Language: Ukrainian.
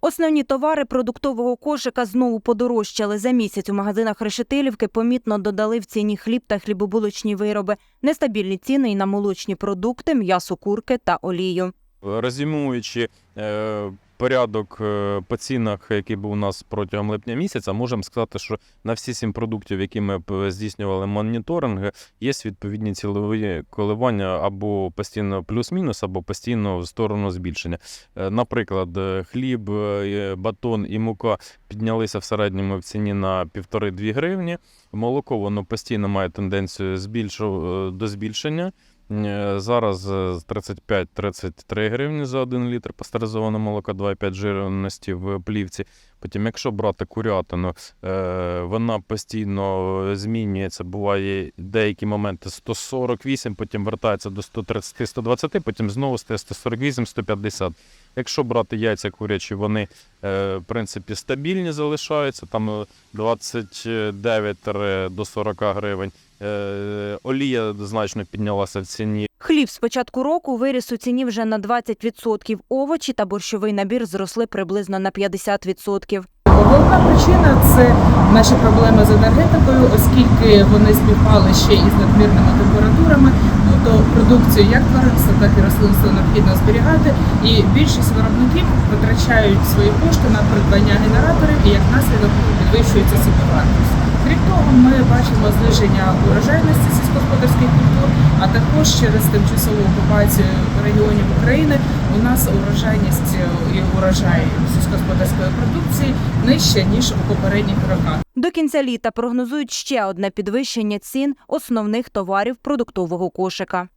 Основні товари продуктового кошика знову подорожчали. За місяць у магазинах Решетилівки помітно додали в ціні хліб та хлібобулочні вироби, нестабільні ціни і на молочні продукти, м'ясо курки та олію. Резюмуючи е, порядок е, по цінах, який був у нас протягом липня місяця, можемо сказати, що на всі сім продуктів, які ми п- здійснювали моніторинги, є відповідні цілові коливання або постійно плюс-мінус, або постійно в сторону збільшення. Е, Наприклад, е, хліб, е, батон і мука піднялися в середньому в ціні на 1,5-2 гривні. Молоко воно постійно має тенденцію збільшу, е, до збільшення. Е, Зараз е, 35-33 гривні за 1 літр пастеризоване молоко, 2,5 жирності в плівці. Потім, якщо брати курятину, е, вона постійно змінюється. Буває деякі моменти 148, потім вертається до 130-120, потім знову стає 148-150. Якщо брати яйця курячі, вони е, в принципі стабільні залишаються, там е, 29 до 40 гривень. Е, Олія значно піднялася в ціні. Хліб з початку року виріс у ціні вже на 20%. Овочі та борщовий набір зросли приблизно на 50%. Головна причина це наші проблеми з енергетикою, оскільки вони співпали ще із надмірними температурами. Ну то продукцію як тваринства, так і рослинства необхідно зберігати. І більшість виробників витрачають свої кошти на придбання генераторів і як наслідок підвищується собівартість. Крім того, ми бачимо зниження урожайності сільськогосподарських культур, а також через тимчасову окупацію регіонів України у нас урожайність е, і урожай сільськогосподарської продукції нижча ніж у попередніх роках. До кінця літа прогнозують ще одне підвищення цін основних товарів продуктового кошика.